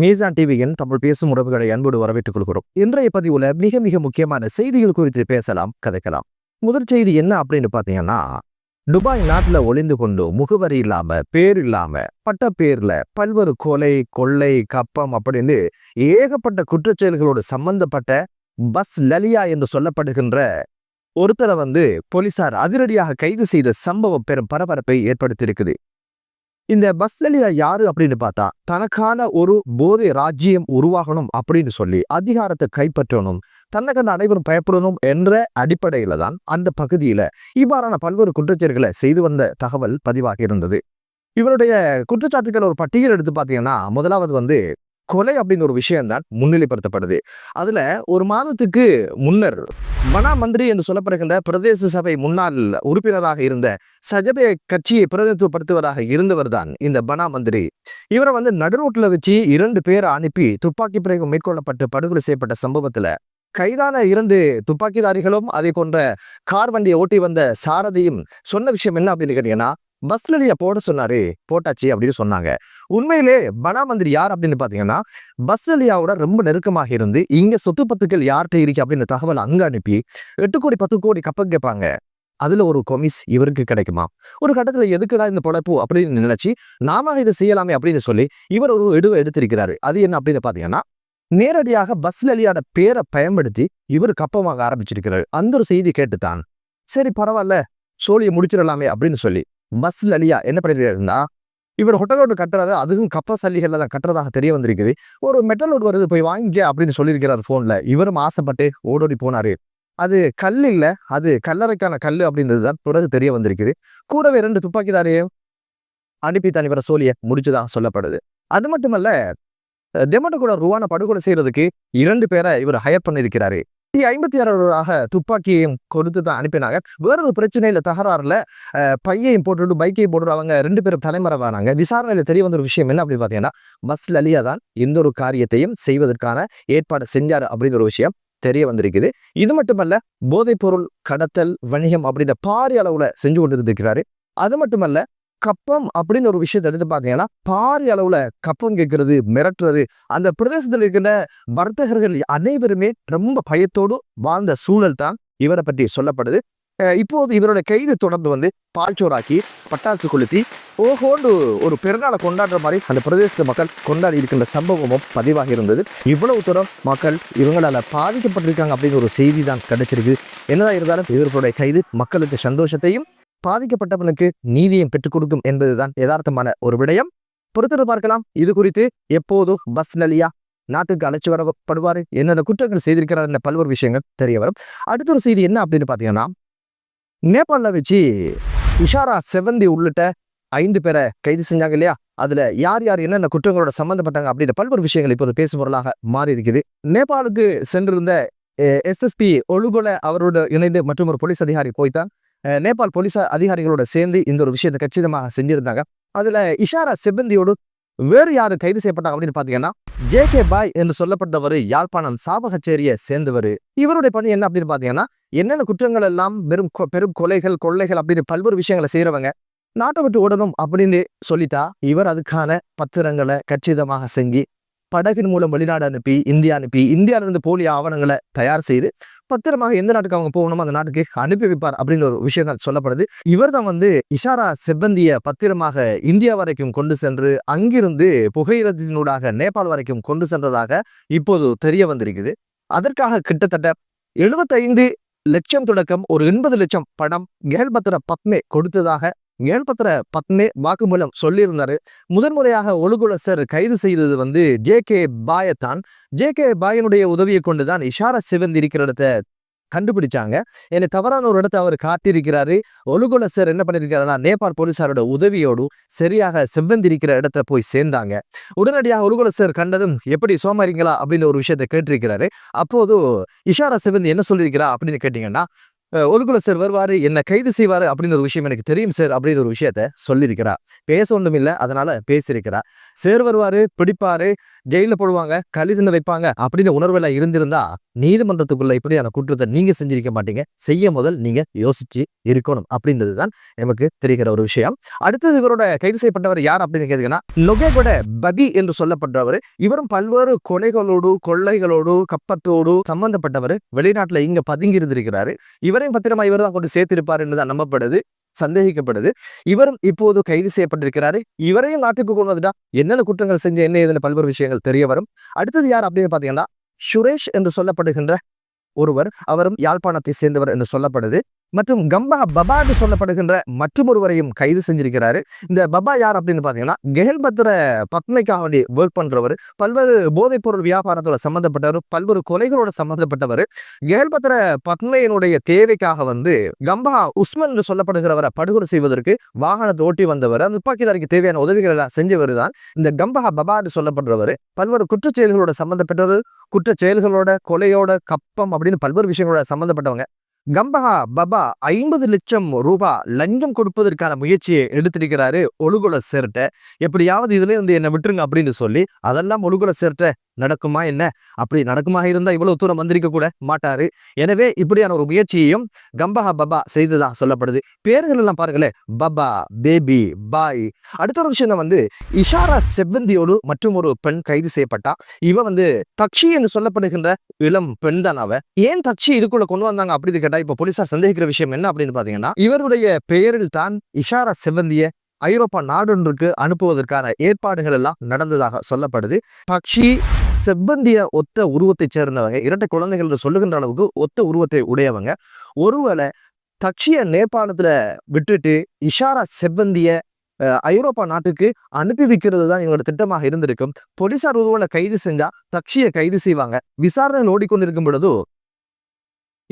மீசான் டிவியின் தமிழ் பேசும் உறவுகளை அன்போடு வரவேற்றுக் கொள்கிறோம். இன்றைய பதிவுல மிக மிக முக்கியமான செய்திகள் குறித்து பேசலாம் கதைக்கலாம். முதல் செய்தி என்ன அப்படின்னு பாத்தீங்கன்னா துபாய் நாட்டுல ஒளிந்து கொண்டு முகவரி இல்லாம பேர் இல்லாம பட்ட பேர்ல பல்வேறு கொலை கொள்ளை கப்பம் அப்படின்னு ஏகப்பட்ட குற்றச்செயல்களோடு சம்பந்தப்பட்ட பஸ் லலியா என்று சொல்லப்படுகின்ற ஒருத்தரை வந்து போலீசார் அதிரடியாக கைது செய்த சம்பவம் பெரும் பரபரப்பை ஏற்படுத்தியிருக்குது. இந்த பஸ் லலிதா யாரு அப்படின்னு பார்த்தா தனக்கான ஒரு போதை ராஜ்யம் உருவாகணும் அப்படின்னு சொல்லி அதிகாரத்தை கைப்பற்றணும் தன்னை கண்ட அனைவரும் பயப்படணும் என்ற அடிப்படையில தான் அந்த பகுதியில இவ்வாறான பல்வேறு குற்றச்செயல்களை செய்து வந்த தகவல் பதிவாகி இருந்தது. இவருடைய குற்றச்சாட்டுகள் ஒரு பட்டியல் எடுத்து பார்த்தீங்கன்னா முதலாவது வந்து கொலை அப்படின்னு ஒரு விஷயம்தான் முன்னிலைப்படுத்தப்படுது. அதுல ஒரு மாதத்துக்கு முன்னர் மனா மந்திரி என்று சொல்லப்படுகின்ற பிரதேச சபை முன்னாள் உறுப்பினராக இருந்த சஜபே கட்சியை பிரதிநிதித்துவப்படுத்துவதாக இருந்தவர் தான் இந்த பனா மந்திரி. இவரை வந்து நடுரோட்டில் வச்சு இரண்டு பேரை அனுப்பி துப்பாக்கி பிரயோகம் மேற்கொள்ளப்பட்டு படுகொலை செய்யப்பட்ட சம்பவத்துல கைதான இரண்டு துப்பாக்கிதாரிகளும் அதை கொண்ட கார் வண்டியை ஓட்டி வந்த சாரதியும் சொன்ன விஷயம் என்ன அப்படின்னு கேட்டீங்கன்னா பஸ்லடிய போட சொன்னாரு போட்டாச்சு அப்படின்னு சொன்னாங்க. உண்மையிலே பனா மந்திரி யார் அப்படின்னு பாத்தீங்கன்னா பஸ்லலியாவோட ரொம்ப நெருக்கமாக இருந்து இங்க சொத்து பத்துக்கள் யார்கிட்ட இருக்கு அப்படின்னு தகவல் அங்க அனுப்பி எட்டு கோடி பத்து கோடி கப்பம் கேட்பாங்க. அதுல ஒரு கொமிஸ் இவருக்கு கிடைக்குமா? ஒரு கட்டத்துல எதுக்குடா இந்த பொழப்பு அப்படின்னு நினைச்சு நாம இதை செய்யலாமே அப்படின்னு சொல்லி இவர் ஒரு எடுவை எடுத்திருக்கிறாரு. அது என்ன அப்படின்னு பாத்தீங்கன்னா நேரடியாக பஸ்ல அலியோட பேரை பயன்படுத்தி இவர் கப்பம் வாங்க ஆரம்பிச்சிருக்கிறாரு. அந்த ஒரு செய்தி கேட்டுத்தான். சரி பரவாயில்ல சோழியை முடிச்சிடலாமே அப்படின்னு சொல்லி. பஸ்ல அலியா என்ன பண்ணிருக்காருன்னா இவர் ஹொட்டலோடு கட்டுறது அதுவும் கப்ப சல்லிகளில் தான் கட்டுறதாக தெரிய வந்திருக்குது. ஒரு மெட்டல் ரோடு வருது போய் வாங்கிக்க அப்படின்னு சொல்லியிருக்கிறார் ஃபோனில் இவரும் ஆசைப்பட்டு ஓடோடி போனாரு. அது கல் இல்லை அது கல்லறைக்கான கல் அப்படின்றது தான் பிறகு தெரிய வந்திருக்குது. கூடவே ரெண்டு துப்பாக்கிதாரையும் அனுப்பி தான் இவரை சோழியை முடிச்சுதான் சொல்லப்படுது. அது மட்டுமல்ல டெமோட்டோ கூட ருவான படுகொலை செய்யறதுக்கு இரண்டு பேரை இவர் ஹையர் பண்ணியிருக்கிறாரு. ஐம்பத்தி ஆறாக துப்பாக்கியையும் கொடுத்து தான் அனுப்பினாங்க. வேற ஒரு பிரச்சனையில தகராறுல பையையும் போட்டுட்டு பைக்கையும் போட்டுட்டு அவங்க ரெண்டு பேரும் தலைமறைவானாங்க. விசாரணையில தெரிய வந்த ஒரு விஷயம் என்ன அப்படின்னு பாத்தீங்கன்னா பஸ் அலியா தான் எந்த ஒரு காரியத்தையும் செய்வதற்கான ஏற்பாடு செஞ்சாரு அப்படிங்கிற ஒரு விஷயம் தெரிய வந்திருக்குது. இது மட்டுமல்ல போதைப் பொருள் கடத்தல் வணிகம் அப்படின்ற பாரிய அளவுல செஞ்சு கொண்டு இருக்கிறாரு அது மட்டுமல்ல கப்பம் அப்படின்னு ஒரு விஷயத்தை எடுத்து பார்த்தீங்கன்னா பாரிய அளவில் கப்பம் கேட்கறது மிரட்டுறது அந்த பிரதேசத்தில் இருக்கின்ற வர்த்தகர்கள் அனைவருமே ரொம்ப பயத்தோடு வாழ்ந்த சூழல் தான் இவரை பற்றி சொல்லப்படுது. இப்போது இவரோட கைது தொடர்ந்து வந்து பால்ச்சோராக்கி பட்டாசு கொளுத்தி ஓஹோண்டு ஒரு பெருநாளை கொண்டாடுற மாதிரி அந்த பிரதேசத்து மக்கள் கொண்டாடி இருக்கின்ற சம்பவமும் பதிவாகி இருந்தது. இவ்வளவு தூரம் மக்கள் இவங்களால் பாதிக்கப்பட்டிருக்காங்க அப்படிங்கிற ஒரு செய்தி தான் கிடைச்சிருக்கு என்னதான் இருந்தாலும் இவர்களுடைய கைது மக்களுக்கு சந்தோஷத்தையும் பாதிக்கப்பட்டவனுக்கு நீதியும் பெற்றுக் கொடுக்கும் என்பதுதான் யதார்த்தமான ஒரு விடயம். பொறுத்திருந்து பார்க்கலாம். இது குறித்து எப்போது பஸ் நலியா நாட்டுக்கு அழைச்சி வரப்படுவார்? என்னென்ன குற்றங்கள் செய்திருக்கிறார் என்ற பல்வேறு விஷயங்கள் தெரிய வரும். அடுத்த ஒரு செய்தி என்ன அப்படின்னு பார்த்தீங்கன்னா நேபாளில் வச்சு இஷாரா செவந்தி உள்ளிட்ட ஐந்து பேரை கைது செஞ்சாங்க இல்லையா? அதில் யார் யார் என்னென்ன குற்றங்களோட சம்மந்தப்பட்டாங்க அப்படின்ற பல்வேறு விஷயங்கள் இப்போது பேசும் பொருளாக மாறி இருக்குது நேபாளுக்கு சென்றிருந்த எஸ்எஸ்பி ஒழுகொலை அவரோட இணைந்து மற்றும் ஒரு போலீஸ் அதிகாரி போய்தான் நேபாள் போலீஸ் அதிகாரிகளோட சேர்ந்து இந்த ஒரு விஷயத்தை கச்சிதமாக செஞ்சிருந்தாங்க. அதுல இஷாரா செபந்தியோடு வேறு யாரு கைது செய்யப்பட்டாங்க அப்படின்னு பாத்தீங்கன்னா ஜே கே பாய் என்று சொல்லப்பட்டவர் யாழ்ப்பாணம் சாபகச்சேரியை சேர்ந்தவர். இவருடைய பணி என்ன அப்படின்னு பாத்தீங்கன்னா என்னென்ன குற்றங்கள் எல்லாம் பெரும் கொ- பெரும் கொலைகள் கொள்ளைகள் அப்படின்னு பல்வேறு விஷயங்களை செய்கிறவங்க நாட்டை விட்டு ஓடணும் அப்படின்னு சொல்லிட்டா இவர் அதுக்கான பத்திரங்களை கச்சிதமாக செஞ்சு படகின் மூலம் வெளிநாடு அனுப்பி இந்தியா அனுப்பி இந்தியாவிலிருந்து போலி ஆவணங்களை தயார் செய்து பத்திரமாக எந்த நாட்டுக்கு அவங்க போகணுமோ அந்த நாட்டுக்கு அனுப்பி வைப்பார் அப்படின்னு ஒரு விஷயம் சொல்லப்படுது. இவர் தான் வந்து இஷாரா செவ்வந்திய பத்திரமாக இந்தியா வரைக்கும் கொண்டு சென்று அங்கிருந்து புகையிரத்தினூடாக நேபாள் வரைக்கும் கொண்டு சென்றதாக இப்போது தெரிய வந்திருக்குது. அதற்காக கிட்டத்தட்ட எழுபத்தைந்து லட்சம் தொடக்கம் ஒரு எண்பது லட்சம் பணம் கேல்பத்திர பத்மே கொடுத்ததாக கேல்பத்திர பத்மே வாக்குமூலம் சொல்லியிருந்தாரு. முதன்முறையாக ஒழுகுலசர் கைது செய்தது வந்து ஜே கே பாயத்தான். ஜே கே பாயனுடைய உதவியை கொண்டுதான் இஷாரா சிவந்தி இருக்கிற இடத்த கண்டுபிடிச்சாங்க. என்னை தவறான ஒரு இடத்த அவர் காட்டியிருக்கிறாரு. ஒழுகுலசர் என்ன பண்ணியிருக்காருன்னா நேபாள் போலீசாரோட உதவியோடு சரியாக செவ்வந்தி இருக்கிற இடத்த போய் சேர்ந்தாங்க. உடனடியாக ஒழுகுலசர் கண்டதும் எப்படி சோமாரிங்களா? அப்படின்னு ஒரு விஷயத்தை கேட்டிருக்கிறாரு. அப்போது இஷாரா செவந்தி என்ன சொல்லியிருக்கிறா அப்படின்னு கேட்டீங்கன்னா அஹ், சார் வருவாரு என்னை கைது செய்வாரு அப்படின்ற ஒரு விஷயம் எனக்கு தெரியும் சார் அப்படின்ற ஒரு விஷயத்த சொல்லியிருக்கிறா பேச ஒன்றும் இல்லை அதனால பேசியிருக்கிறா சார் வருவாரு பிடிப்பாரு ஜெயிலில் போடுவாங்க களி தின்ன வைப்பாங்க அப்படின்னு உணர்வெல்லாம் இருந்திருந்தா நீதிமன்றத்துக்குள்ள இப்படியான குற்றத்தை நீங்க செஞ்சிருக்க மாட்டீங்க. செய்ய முதல் நீங்க யோசிச்சு இருக்கணும் அப்படின்றது தான் நமக்கு தெரிகிற ஒரு விஷயம். அடுத்தது இவரோட கைது செய்யப்பட்டவர் யார் அப்படின்னு கேட்டீங்கன்னா நொகேகொட பபி என்று சொல்லப்பட்டவர். இவரும் பல்வேறு கொலைகளோடு கொள்ளைகளோடு கப்பத்தோடு சம்பந்தப்பட்டவர். வெளிநாட்டுல இங்க பதுங்கி இருந்திருக்கிறாரு. இவர் இவரையும் பத்திரமா இவர் தான் கொண்டு சேர்த்திருப்பார் என்றுதான் நம்பப்படுது சந்தேகிக்கப்படுது. இவரும் இப்போது கைது செய்யப்பட்டிருக்கிறாரு. இவரையும் நாட்டுக்கு கொண்டு வந்துட்டா என்னென்ன குற்றங்கள் செஞ்ச என்ன ஏதுன்னு பல்வேறு விஷயங்கள் தெரிய வரும். அடுத்தது யார் அப்படின்னு பாத்தீங்கன்னா சுரேஷ் என்று சொல்லப்படுகின்ற ஒருவர் அவரும் யாழ்ப்பாணத்தை சேர்ந்தவர் என்று சொல்லப்படுது. மற்றும் கம்பா பபா என்று சொல்லப்படுகின்ற மற்றொருவரையும் கைது செஞ்சிருக்கிறாரு. இந்த பபா யார் அப்படின்னு பார்த்தீங்கன்னா கெஹல்பத்திர பத்மைக்காக வேண்டி ஒர்க் பண்றவர் பல்வேறு போதைப்பொருள் வியாபாரத்தோட சம்பந்தப்பட்டவர் பல்வேறு கொலைகளோட சம்பந்தப்பட்டவர். கெஹல்பத்திர பத்மையினுடைய தேவைக்காக வந்து கம்பா உஸ்மன் என்று சொல்லப்படுகிறவரை படுகொலை செய்வதற்கு வாகனத்தை ஓட்டி வந்தவர். அந்த துப்பாக்கிதாரிக்கு தேவையான உதவிகள் எல்லாம் செஞ்சவர் தான் இந்த கம்பா பபா என்று சொல்லப்படுறவர். பல்வேறு குற்றச் செயல்களோட சம்பந்தப்பட்டவர் குற்றச் செயல்களோட கொலையோட கப்பம் அப்படின்னு பல்வேறு விஷயங்களோட சம்பந்தப்பட்டவங்க. கம்பஹா பபா ஐம்பது லட்சம் ரூபாய் லஞ்சம் கொடுப்பதற்கான முயற்சியை எடுத்திருக்கிறாரு ஒழுகுல சேர்ட்ட. எப்படியாவது இதுல இருந்து என்னை விட்டுருங்க அப்படின்னு சொல்லி அதெல்லாம் ஒழுகுல சேர்ட்ட நடக்குமா என்ன? அப்படி நடக்குமா இருந்தால் இவ்வளவு தூரம் வந்திருக்க கூட மாட்டாரு. எனவே இப்படியான ஒரு முயற்சியையும் கம்பஹா பபா செய்ததா சொல்லப்படுது. பேர்கள் எல்லாம் பாருங்களேன். பபா பேபி பாய். அடுத்த ஒரு விஷயம் தான் வந்து இஷாரா செவ்வந்தியோடு மற்றும் ஒரு பெண் கைது செய்யப்பட்டா. இவ வந்து தக்ஷி என்று சொல்லப்படுகின்ற இளம் பெண் தான் அவ. ஏன் தக்ஷி இதுக்குள்ள கொண்டு வந்தாங்க அப்படின்னு கேட்டா ஆனா இப்ப போலீசார் சந்தேகிக்கிற விஷயம் என்ன அப்படின்னு பாத்தீங்கன்னா இவருடைய பெயரில் தான் இஷாரா செவந்திய ஐரோப்பா நாடொன்றுக்கு அனுப்புவதற்கான ஏற்பாடுகள் எல்லாம் நடந்ததாக சொல்லப்படுது. பக்ஷி செவ்வந்திய ஒத்த உருவத்தைச் சேர்ந்தவங்க இரட்டை குழந்தைகள் சொல்லுகின்ற அளவுக்கு ஒத்த உருவத்தை உடையவங்க. ஒருவேளை தக்ஷிய நேபாளத்துல விட்டுட்டு இஷாரா செவ்வந்திய ஐரோப்பா நாட்டுக்கு அனுப்பி வைக்கிறது தான் இவங்களோட திட்டமாக இருந்திருக்கும். போலீசார் ஒருவேளை கைது செஞ்சா தக்ஷியை கைது செய்வாங்க. விசாரணை ஓடிக்கொண்டிருக்கும் பொழுது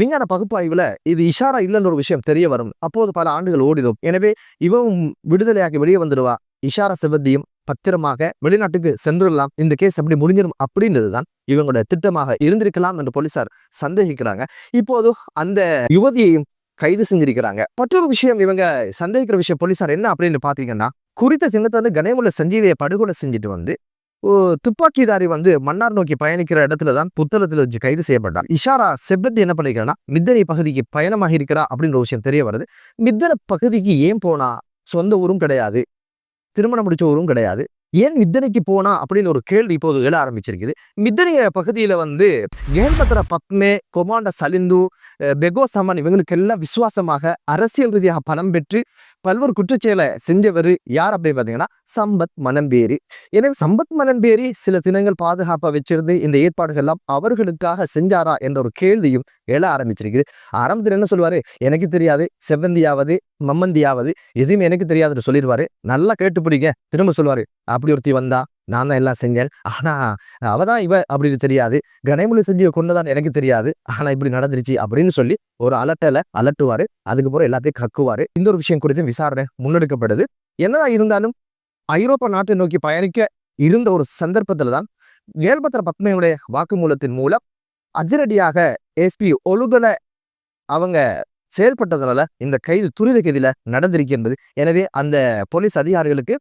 விஞ்ஞான பகுப்பாய்வுல இது இஷாரா இல்லைன்ற ஒரு விஷயம் தெரிய வரும். அப்போது பல ஆண்டுகள் ஓடிதும் எனவே இவன் விடுதலையாகி வெளியே வந்துடுவா. இஷாரா சிவந்தியும் பத்திரமாக வெளிநாட்டுக்கு சென்றுடலாம். இந்த கேஸ் அப்படி முடிஞ்சிடும் அப்படின்றது தான் இவங்களோட திட்டமாக இருந்திருக்கலாம் என்று போலீசார் சந்தேகிக்கிறாங்க. இப்போது அந்த யுவதியையும் கைது செஞ்சிருக்கிறாங்க. மற்றொரு விஷயம் இவங்க சந்தேகிக்கிற விஷயம் போலீசார் என்ன அப்படின்னு பாத்தீங்கன்னா குறித்த தினத்தை வந்து கணேமுள்ள சஞ்சீவியை படுகொலை செஞ்சுட்டு வந்து துப்பாக்கிதாரி வந்து மன்னார் நோக்கி பயணிக்கிற இடத்துல தான் புத்தளத்தில் வச்சு கைது செய்யப்பட்டார். இஷாரா செப்பத்தி என்ன பண்ணிக்கிறேன்னா மித்தனை பகுதிக்கு பயணமாக இருக்கிறா அப்படின்ற ஒரு விஷயம் தெரிய வருது. மித்தனை பகுதிக்கு ஏன் போனா சொந்த ஊரும் கிடையாது. திருமணம் முடிச்ச ஊரும் கிடையாது. ஏன் மித்தனைக்கு போனா அப்படின்னு ஒரு கேள்வி இப்போது எழ ஆரம்பிச்சிருக்குது. மித்தனைய பகுதியில வந்து கேல்பத்திர பத்மே கொமாண்ட சலிந்து பெகோ சமன் இவங்களுக்கு எல்லாம் விசுவாசமாக அரசியல் ரீதியாக பணம் பெற்று பல்வேறு குற்றச்செயலை செஞ்சவர் யார் அப்படின்னு பார்த்தீங்கன்னா சம்பத் மனம்பேரி எனவே சம்பத் மனம்பேரி சில தினங்கள் பாதுகாப்பா வச்சிருந்து இந்த ஏற்பாடுகள் எல்லாம் அவர்களுக்காக செஞ்சாரா என்ற ஒரு கேள்வியும் எழ ஆரம்பிச்சிருக்குது. ஆரம்பத்தில் என்ன சொல்லுவாரு? எனக்கு தெரியாது செவ்வந்தியாவது மம்மந்தியாவது எதுவுமே எனக்கு தெரியாதுன்னு சொல்லிடுவாரு. நல்லா கேட்டு பிடிங்க திரும்ப சொல்லுவாரு. அப்படி ஒருத்தி வந்தா நான் தான் எல்லாம் செஞ்சேன். ஆனால் அவ தான் இவ அப்படின்னு தெரியாது. கனைமொழி செஞ்சு கொண்டுதான் எனக்கு தெரியாது. ஆனால் இப்படி நடந்துருச்சு அப்படின்னு சொல்லி ஒரு அலட்டலை அலட்டுவார். அதுக்கப்புறம் எல்லாத்தையும் கக்குவார். இந்த ஒரு விஷயம் குறித்து விசாரணை முன்னெடுக்கப்படுது. என்னதான் இருந்தாலும் ஐரோப்பா நாட்டை நோக்கி பயணிக்க இருந்த ஒரு சந்தர்ப்பத்தில் தான் ஏல்பத்திர பத்மையுடைய வாக்குமூலத்தின் மூலம் அதிரடியாக எஸ்பி ஒழுகலை அவங்க செயல்பட்டதுனால இந்த கைது துரித கைதியில் நடந்திருக்கின்றது எனவே அந்த போலீஸ் அதிகாரிகளுக்கு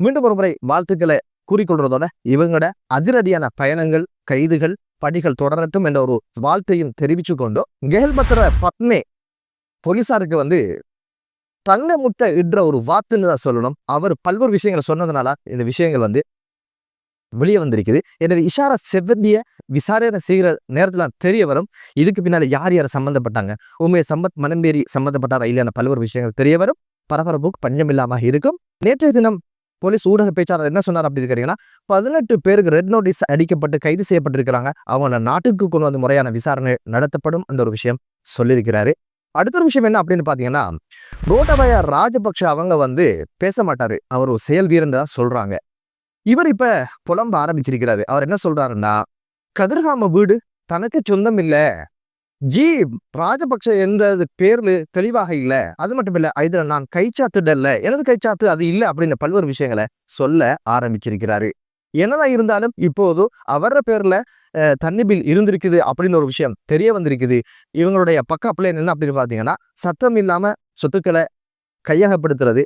மீண்டும் ஒரு முறை வாழ்த்துக்களை கூறிக்கொள்றதோட இவங்களோட அதிரடியான பயணங்கள் கைதுகள் பணிகள் தொடரட்டும் என்ற ஒரு வாழ்த்தையும் தெரிவிச்சு கொண்டு கேல்பத்திர பத்மே போலீசாருக்கு வந்து தங்க முட்டை இடுற ஒரு வாத்துன்னு தான் சொல்லணும். அவர் பல்வேறு விஷயங்களை சொன்னதுனால இந்த விஷயங்கள் வந்து வெளியே வந்திருக்குது. எனவே இஷாரா செவ்வந்திய விசாரணை செய்கிற நேரத்துல தெரிய வரும். இதுக்கு பின்னால் யார் யார் சம்மந்தப்பட்டாங்க உண்மையை சம்பத் மனம்பேரி சம்பந்தப்பட்டாரா இல்லையான பல்வேறு விஷயங்கள் தெரிய வரும். பரபரப்புக்கு பஞ்சம் இல்லாம இருக்கும். நேற்றைய தினம் போலீஸ் ஊடக பேச்சாளர் என்ன சொன்னார் அப்படின்னு கேட்டீங்கன்னா பதினெட்டு பேருக்கு ரெட் நோட்டீஸ் அடிக்கப்பட்டு கைது செய்யப்பட்டிருக்கிறாங்க. அவங்கள நாட்டுக்கு கொண்டு வந்து முறையான விசாரணை நடத்தப்படும் என்ற ஒரு விஷயம் சொல்லியிருக்கிறாரு. அடுத்த ஒரு விஷயம் என்ன அப்படின்னு பார்த்தீங்கன்னா கோட்டபய ராஜபக்ஷ அவங்க வந்து பேச மாட்டார். அவர் ஒரு செயல் வீரன் தான் சொல்கிறாங்க இவர் இப்போ புலம்ப ஆரம்பிச்சிருக்கிறாரு. அவர் என்ன சொல்கிறாருன்னா கதிர்காம வீடு தனக்கு சொந்தம் இல்லை. ஜி ராஜபக்ஷ என்றது பேர்ல தெளிவாக இல்ல. அது மட்டும் இல்ல இதுல நான் கைச்சாத்துடல்ல எனது கைச்சாத்து அது இல்ல அப்படின்னு பல்வேறு விஷயங்களை சொல்ல ஆரம்பிச்சிருக்கிறாரு. என்னதான் இருந்தாலும் இப்போது அவர பேர்ல தன்னிபில் இருந்திருக்குது அப்படின்னு ஒரு விஷயம் தெரிய வந்திருக்குது. இவங்களுடைய பக்க பிள்ளைன் என்ன அப்படின்னு பார்த்தீங்கன்னா சத்தம் இல்லாம சொத்துக்களை கையகப்படுத்துறது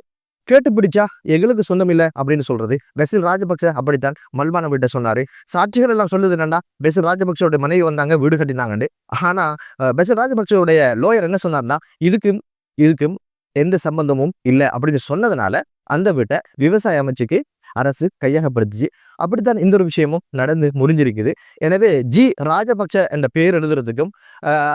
கேட்டு பிடிச்சா எங்களுக்கு சொந்தம் இல்லை அப்படின்னு சொல்றது. பெசில் ராஜபக்ச அப்படித்தான் மல்மான வீட்டை சொன்னாரு. சாட்சிகள் எல்லாம் சொல்லுது என்னன்னா பெசில் ராஜபக்சோட மனைவி வந்தாங்க வீடு கட்டினாங்கன்னு ஆனா பெசில் ராஜபக்சோடைய லோயர் என்ன சொன்னார்னா இதுக்கும் இதுக்கும் எந்த சம்பந்தமும் இல்லை அப்படின்னு சொன்னதுனால அந்த வீட்டை விவசாய அமைச்சுக்கு அரசு கையகப்படுத்துச்சு. அப்படித்தான் இந்த ஒரு விஷயமும் நடந்து முடிஞ்சிருக்குது. எனவே ஜி ராஜபக்ச என்ற பெயர் எழுதுறதுக்கும்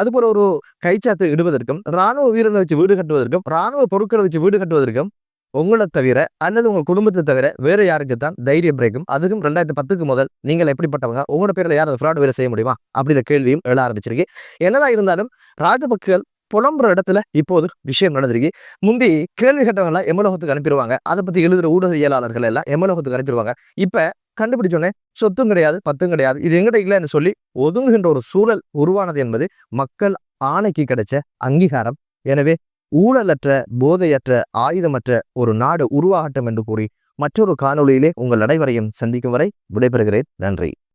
அதுபோல ஒரு கைச்சாத்து இடுவதற்கும் ராணுவ வீரர்களை வச்சு வீடு கட்டுவதற்கும் ராணுவ பொருட்களை வச்சு வீடு கட்டுவதற்கும் உங்களை தவிர அல்லது உங்க குடும்பத்தை தவிர வேற யாருக்கு தான் தைரியம் பிரேக்கும் அதுக்கும் ரெண்டாயிரத்தி பத்துக்கு முதல் நீங்கள் எப்படிப்பட்டவங்க? உங்களோட பேர்ல யாராவது ஃப்ராட் வேலை செய்ய முடியுமா? அப்படின்ற கேள்வியும் எழ ஆரம்பிச்சிருக்கு. என்னதான் இருந்தாலும் ராஜபக்கள் புலம்புற இடத்துல இப்போது விஷயம் நடந்திருக்கு. முந்தி கேள்வி கேட்டவங்க எமலோகத்துக்கு அனுப்பிடுவாங்க. அதை பத்தி எழுதுற ஊடகவியலாளர்கள் எல்லாம் எமலோகத்துக்கு அனுப்பிடுவாங்க. இப்ப கண்டுபிடிச்சோன்னே சொத்தும் கிடையாது பத்தும் கிடையாது இது எங்கிட்ட இல்லைன்னு சொல்லி ஒதுங்குகின்ற ஒரு சூழல் உருவானது என்பது மக்கள் ஆணைக்கு கிடைச்ச அங்கீகாரம். எனவே ஊழலற்ற போதையற்ற ஆயுதமற்ற ஒரு நாடு உருவாகட்டும் என்று கூறி மற்றொரு காணொளியிலே உங்கள் அனைவரையும் சந்திக்கும் வரை விடைபெறுகிறேன். நன்றி.